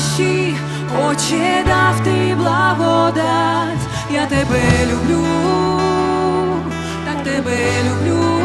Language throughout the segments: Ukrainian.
душі, Отче дав ти благодать, я тебе люблю, так тебе люблю.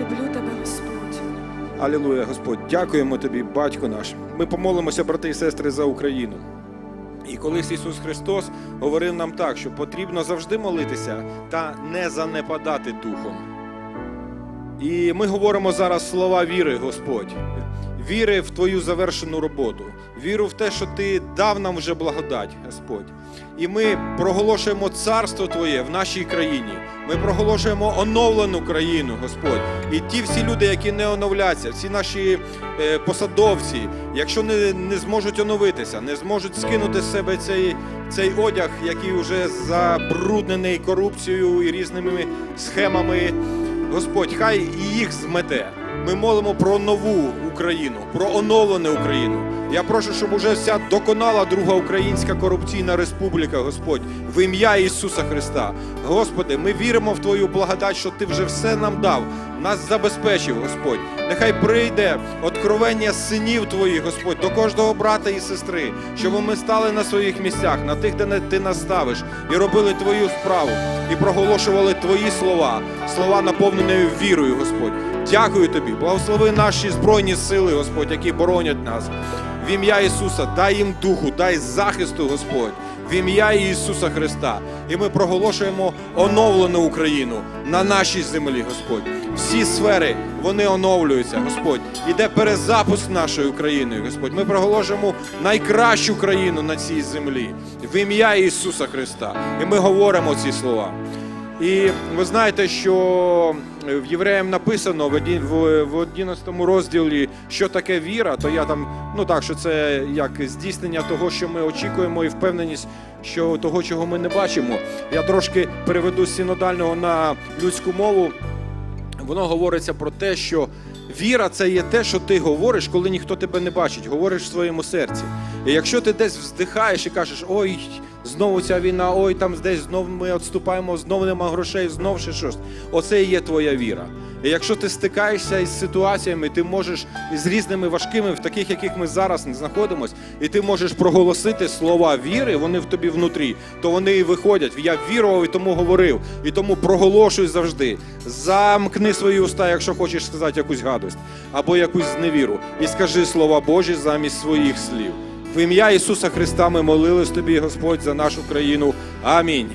Люблю тебе, Господь. Алілуя, Господь, дякуємо тобі, батько наш. Ми помолимося, брати і сестри, за Україну. І колись Ісус Христос говорив нам так, що потрібно завжди молитися та не занепадати духом. І ми говоримо зараз слова віри, Господь. Віри в Твою завершену роботу, віру в те, що Ти дав нам вже благодать, Господь. І ми проголошуємо царство Твоє в нашій країні. Ми проголошуємо оновлену країну, Господь. І ті всі люди, які не оновляться, всі наші е, посадовці, якщо не, не зможуть оновитися, не зможуть скинути з себе цей, цей одяг, який вже забруднений корупцією і різними схемами, Господь, хай і їх змете. Ми молимо про нову Україну, про оновлену Україну. Я прошу, щоб уже вся доконала друга українська корупційна республіка, Господь, в ім'я Ісуса Христа. Господи, ми віримо в Твою благодать, що Ти вже все нам дав, нас забезпечив, Господь. Нехай прийде откровення синів Твоїх, Господь, до кожного брата і сестри, щоб ми стали на своїх місцях, на тих, де ти нас ставиш, і робили Твою справу, і проголошували Твої слова, слова наповнені вірою, Господь. Дякую тобі. Благослови наші збройні сили, Господь, які боронять нас. В ім'я Ісуса, дай їм духу, дай захисту, Господь. В ім'я Ісуса Христа. І ми проголошуємо оновлену Україну на нашій землі, Господь. Всі сфери вони оновлюються, Господь. Іде перезапуск нашої України, Господь. Ми проголошуємо найкращу країну на цій землі в ім'я Ісуса Христа. І ми говоримо ці слова. І ви знаєте, що в Євреям написано в 11 розділі, що таке віра, то я там, ну так, що це як здійснення того, що ми очікуємо, і впевненість, що того, чого ми не бачимо. Я трошки переведу з синодального на людську мову. Воно говориться про те, що віра це є те, що ти говориш, коли ніхто тебе не бачить, говориш в своєму серці. І якщо ти десь вздихаєш і кажеш, ой, знову ця війна, ой, там десь знову ми відступаємо, знову нема грошей, знов ще щось. Оце і є твоя віра. І якщо ти стикаєшся із ситуаціями, ти можеш із різними важкими, в таких, яких ми зараз не знаходимося, і ти можеш проголосити слова віри, вони в тобі внутрі, то вони і виходять. Я вірував і тому говорив, і тому проголошуй завжди. Замкни свої уста, якщо хочеш сказати якусь гадость або якусь зневіру, і скажи слова Божі замість своїх слів. В ім'я Ісуса Христа ми молились тобі, Господь, за нашу країну. Амінь.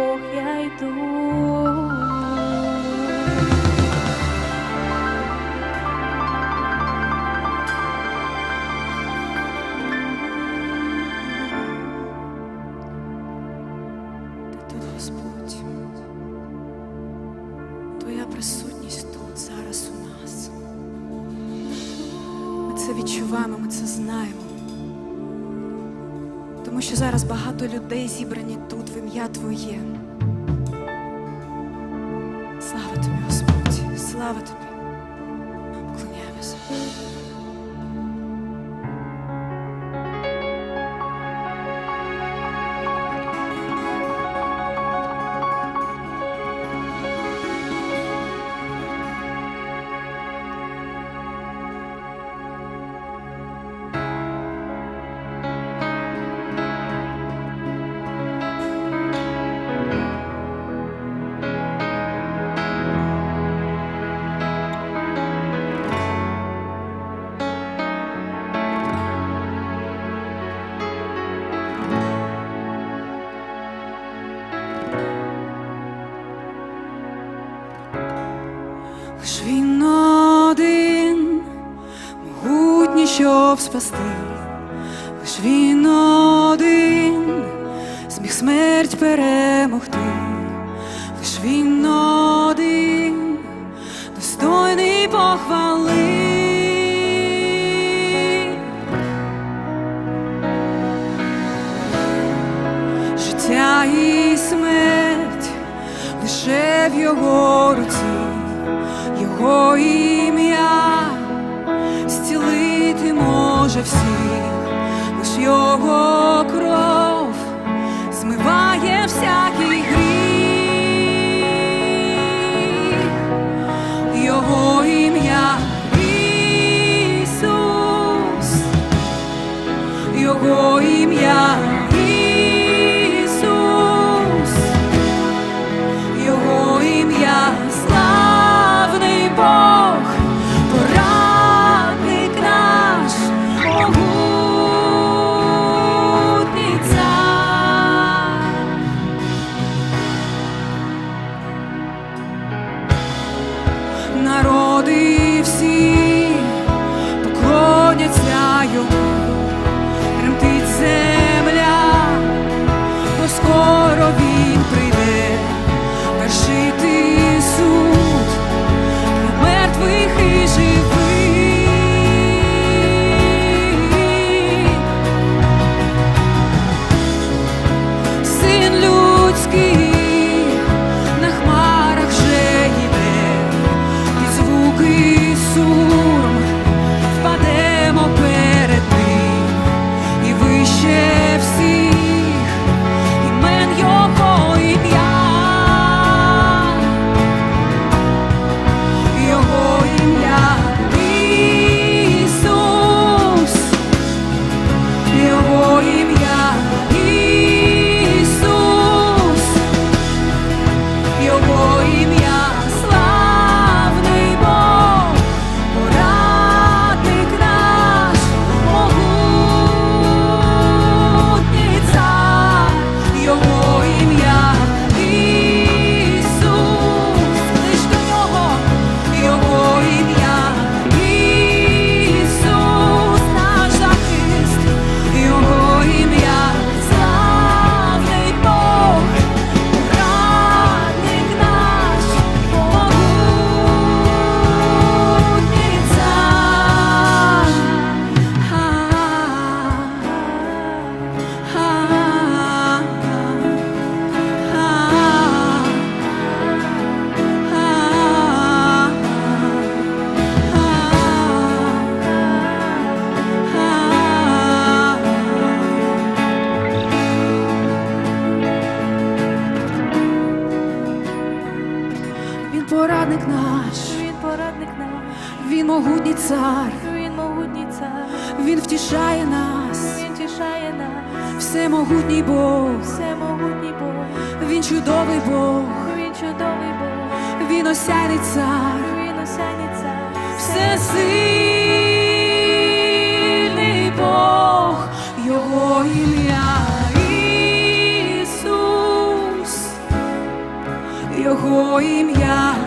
Бог, я йду. спасти, лиш він один зміг смерть перемогти, лиш він один достойний похвали. Життя і смерть лише в його руці, його і. може всіх, лиш його кров змиває вся. могутній цар, Він могутній цар, Він втішає нас, Він втішає нас, все всемогутній Бог, все всемогутній Бог, Він чудовий Бог, Він чудовий Бог, Він осяйний цар, Він осяйний цар, все сильний Бог, Його ім'я Його ім'я.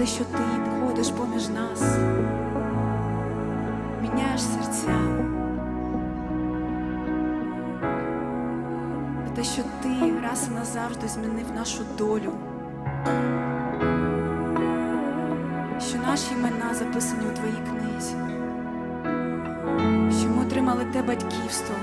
те, що ти входиш поміж нас, міняєш серця, за те, що ти раз і назавжди змінив нашу долю, що наші імена записані у твоїй книзі, що ми отримали те батьківство.